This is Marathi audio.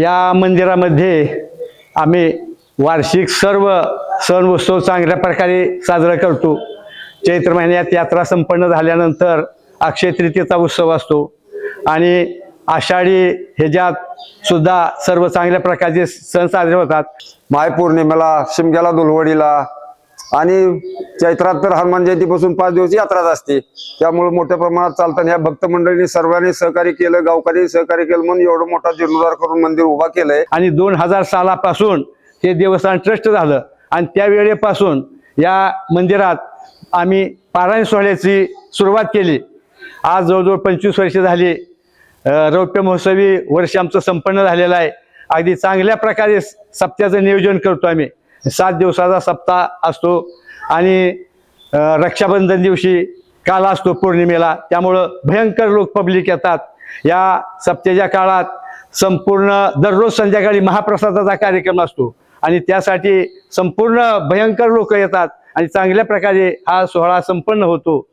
या मंदिरामध्ये आम्ही वार्षिक सर्व सण उत्सव चांगल्या प्रकारे साजरा करतो. चैत्र महिन्यात यात्रा संपन्न झाल्यानंतर अक्षय तृतीयेचा उत्सव असतो. आणि आषाढी ह्याच्यात सुद्धा सर्व चांगल्या प्रकारचे सण साजरे होतात. माय पौर्णिमेला शिमग्याला दुलवडीला आणि चैत्रात तर हनुमान जयंतीपासून पाच दिवस यात्राच असते. त्यामुळे मोठ्या प्रमाणात चालताना या भक्त मंडळींनी सर्वांनी सहकार्य केलं गावकऱ्यांनी सहकार्य केलं म्हणून एवढं मोठा जीर्णोद्धार करून मंदिर उभा केलंय. आणि दोन हजार सालापासून हे देवस्थान ट्रस्ट झालं. आणि त्यावेळेपासून या मंदिरात आम्ही पारायण सोहळ्याची सुरुवात केली. आज जवळजवळ पंचवीस वर्ष झाली. रौप्य महोत्सवी वर्ष आमचं संपन्न झालेलं आहे. अगदी चांगल्या प्रकारे सप्त्याचं नियोजन करतो आम्ही. सात दिवसाचा सप्ताह असतो आणि रक्षाबंधन दिवशी काल असतो पौर्णिमेला. त्यामुळं भयंकर लोक पब्लिक येतात. या सप्तेच्या काळात संपूर्ण दररोज संध्याकाळी महाप्रसादाचा कार्यक्रम असतो. आणि त्यासाठी संपूर्ण भयंकर लोक येतात. आणि चांगल्या प्रकारे हा सोहळा संपन्न होतो.